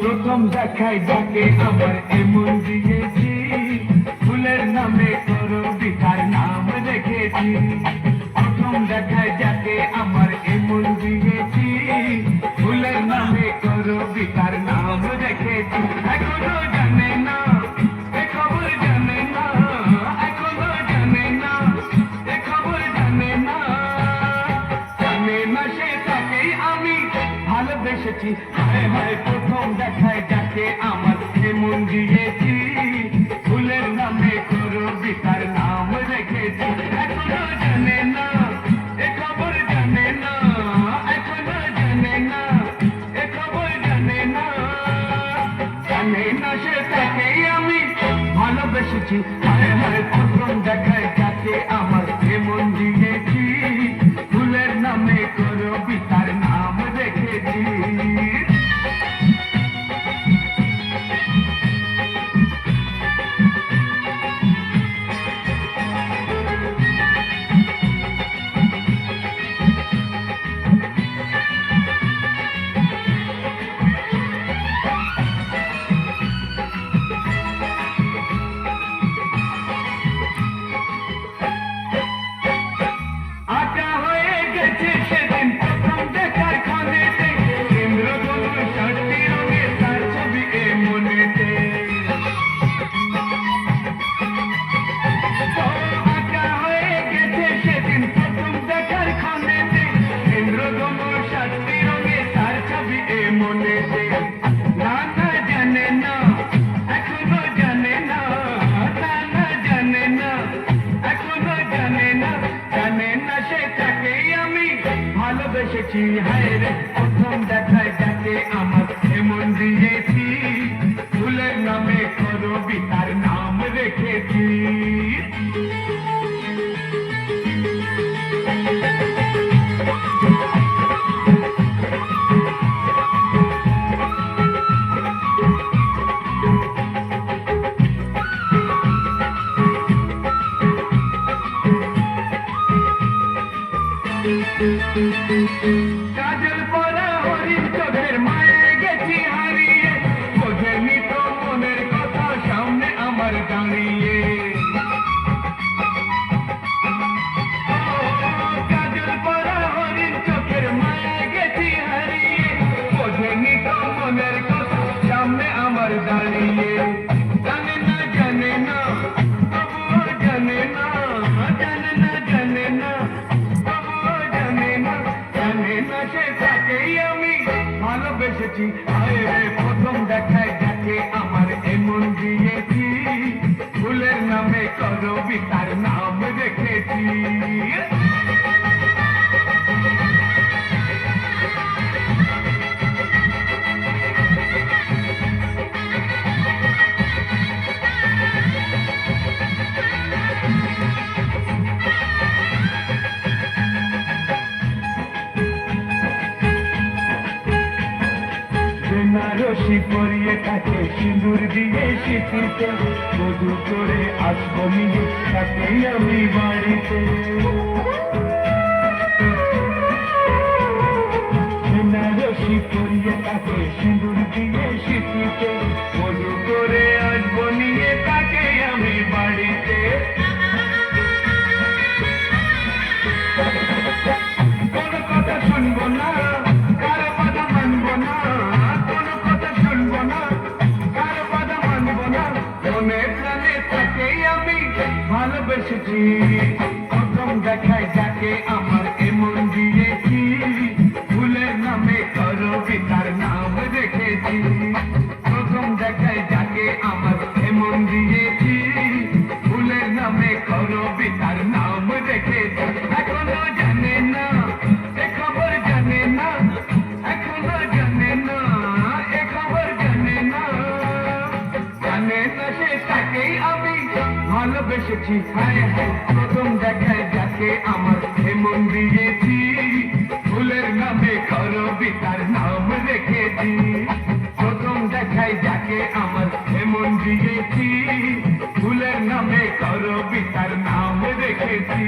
প্রথম দেখায় যাকে আমার এমন দিয়েছি। ফুলের নামে করো পিতার নাম রেখেছি। ভালোবেসেছি হায় হায়, প্রথম দেখায় যাকে আমার এমন দিয়েছি। ফুলের নামে করো বিকার নাম রেখেছি। আমি ভালোবেসেছি। হায় হায়, প্রথম দেখায় রেখেছি আটা ভালোবেসেছি হায় রে না তাকেই আমি। ভালোবেসেছি। হায় প্রথম দেখায় যাকে আমার এমন দিয়েছি। ফুলের নামে করবি তার নাম রেখেছি। বেনারসি পরিয়ে তাকে সিঁদুর দিয়ে শীতিতে মধু করে আসব নিয়ে তাকে আমি বাড়িতে। ভালোবেসেছি প্রথম দেখায় যাকে আমার ভালোবেসেছি হায় হায়। প্রথম দেখায় যাকে আমার এমন দিয়েছি। ফুলের নামে করবি তার নাম রেখেছি। প্রথম দেখায় যাকে আমার এমন দিয়েছি। ফুলের নামে করবি তার নাম রেখেছি।